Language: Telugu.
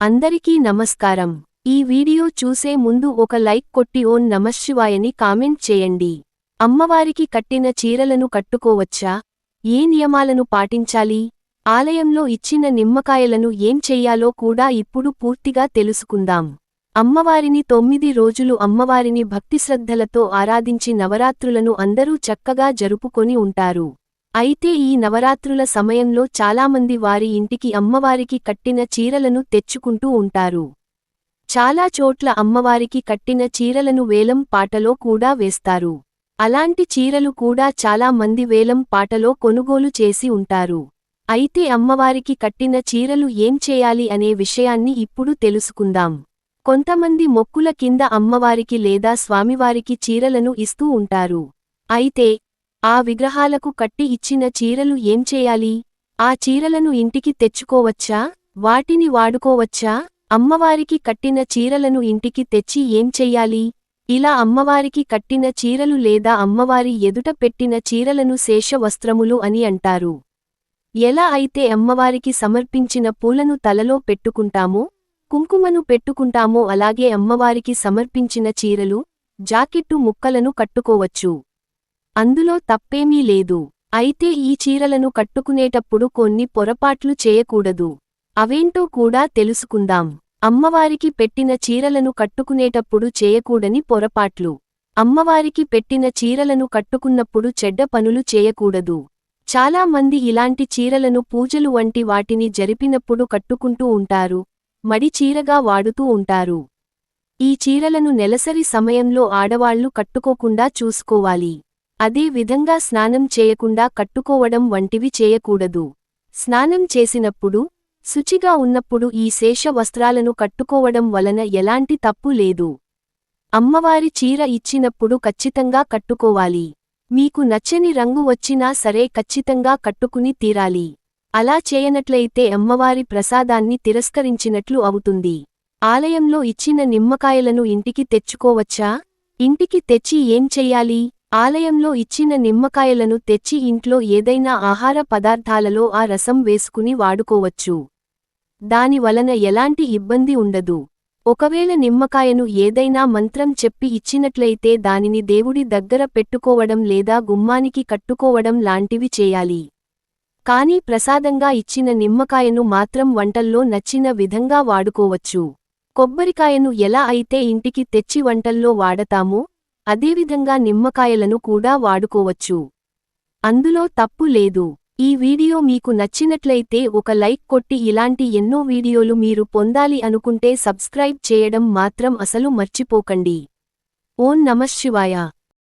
అందరికీ నమస్కారం. ఈ వీడియో చూసే ముందు ఒక లైక్ కొట్టి ఓన్ నమశివాయని కామెంట్ చేయండి. అమ్మవారికి కట్టిన చీరలను కట్టుకోవచ్చా? ఏ నియమాలను పాటించాలి? ఆలయంలో ఇచ్చిన నిమ్మకాయలను ఏం చెయ్యాలో కూడా ఇప్పుడు పూర్తిగా తెలుసుకుందాం. అమ్మవారిని తొమ్మిది రోజులు అమ్మవారిని భక్తిశ్రద్ధలతో ఆరాధించి నవరాత్రులను అందరూ చక్కగా జరుపుకొని ఉంటారు. అయితే ఈ నవరాత్రుల సమయంలో చాలామంది వారి ఇంటికి అమ్మవారికి కట్టిన చీరలను తెచ్చుకుంటూ ఉంటారు. చాలా చోట్ల అమ్మవారికి కట్టిన చీరలను వేలం పాటలో కూడా వేస్తారు. అలాంటి చీరలు కూడా చాలా మంది వేలం పాటలో కొనుగోలు చేసి ఉంటారు. అయితే అమ్మవారికి కట్టిన చీరలు ఏం చేయాలి అనే విషయాన్ని ఇప్పుడు తెలుసుకుందాం. కొంతమంది మొక్కుల కింద అమ్మవారికి లేదా స్వామివారికి చీరలను ఇస్తూ ఉంటారు. అయితే ఆ విగ్రహాలకు కట్టి ఇచ్చిన చీరలు ఏం చేయాలి? ఆ చీరలను ఇంటికి తెచ్చుకోవచ్చా? వాటిని వాడుకోవచ్చా? అమ్మవారికి కట్టిన చీరలను ఇంటికి తెచ్చి ఏం చెయ్యాలి ఇలా అమ్మవారికి కట్టిన చీరలు లేదా అమ్మవారి ఎదుట పెట్టిన చీరలను శేషవస్త్రములు అని అంటారు. ఎలా అయితే అమ్మవారికి సమర్పించిన పూలను తలలో పెట్టుకుంటామో కుంకుమను పెట్టుకుంటామో అలాగే అమ్మవారికి సమర్పించిన చీరలు జాకెట్టు ముక్కలను కట్టుకోవచ్చు. అందులో తప్పేమీ లేదు. అయితే ఈ చీరలను కట్టుకునేటప్పుడు కొన్ని పొరపాట్లు చేయకూడదు. అవేంటో కూడా తెలుసుకుందాం. అమ్మవారికి పెట్టిన చీరలను కట్టుకునేటప్పుడు చేయకూడని పొరపాట్లు. అమ్మవారికి పెట్టిన చీరలను కట్టుకున్నప్పుడు చెడ్డ పనులు చేయకూడదు. చాలా మంది ఇలాంటి చీరలను పూజలు వంటి వాటిని జరిపినప్పుడు కట్టుకుంటూ ఉంటారు. మడి చీరగా వాడుతూ ఉంటారు. ఈ చీరలను నెలసరి సమయంలో ఆడవాళ్ళు కట్టుకోకుండా చూసుకోవాలి. అదే విధంగా స్నానం చేయకుండా కట్టుకోవడం వంటివి చేయకూడదు. స్నానం చేసినప్పుడు శుచిగా ఉన్నప్పుడు ఈ శేష వస్త్రాలను కట్టుకోవడం వలన ఎలాంటి తప్పు లేదు. అమ్మవారి చీర ఇచ్చినప్పుడు ఖచ్చితంగా కట్టుకోవాలి. మీకు నచ్చని రంగు వచ్చినా సరే ఖచ్చితంగా కట్టుకుని తీరాలి. అలా చేయనట్లయితే అమ్మవారి ప్రసాదాన్ని తిరస్కరించినట్లు అవుతుంది. ఆలయంలో ఇచ్చిన నిమ్మకాయలను ఇంటికి తెచ్చుకోవచ్చా? ఇంటికి తెచ్చి ఏం చెయ్యాలి ఆలయంలో ఇచ్చిన నిమ్మకాయలను తెచ్చి ఇంట్లో ఏదైనా ఆహార పదార్థాలలో ఆ రసం వేసుకుని వాడుకోవచ్చు. దాని వలన ఎలాంటి ఇబ్బంది ఉండదు. ఒకవేళ నిమ్మకాయను ఏదైనా మంత్రం చెప్పి ఇచ్చినట్లయితే దానిని దేవుడి దగ్గర పెట్టుకోవడం లేదా గుమ్మానికి కట్టుకోవడం లాంటివి చేయాలి. కానీ ప్రసాదంగా ఇచ్చిన నిమ్మకాయను మాత్రం వంటల్లో నచ్చిన విధంగా వాడుకోవచ్చు. కొబ్బరికాయను ఎలా అయితే ఇంటికి తెచ్చి వంటల్లో వాడతామో అదేవిధంగా నిమ్మకాయలను కూడా వాడుకోవచ్చు. అందులో తప్పు లేదు. ఈ వీడియో మీకు నచ్చినట్లయితే ఒక లైక్ కొట్టి ఇలాంటి ఎన్నో వీడియోలు మీరు పొందాలి అనుకుంటే సబ్స్క్రైబ్ చేయడం మాత్రం అసలు మర్చిపోకండి. ఓం నమశివాయ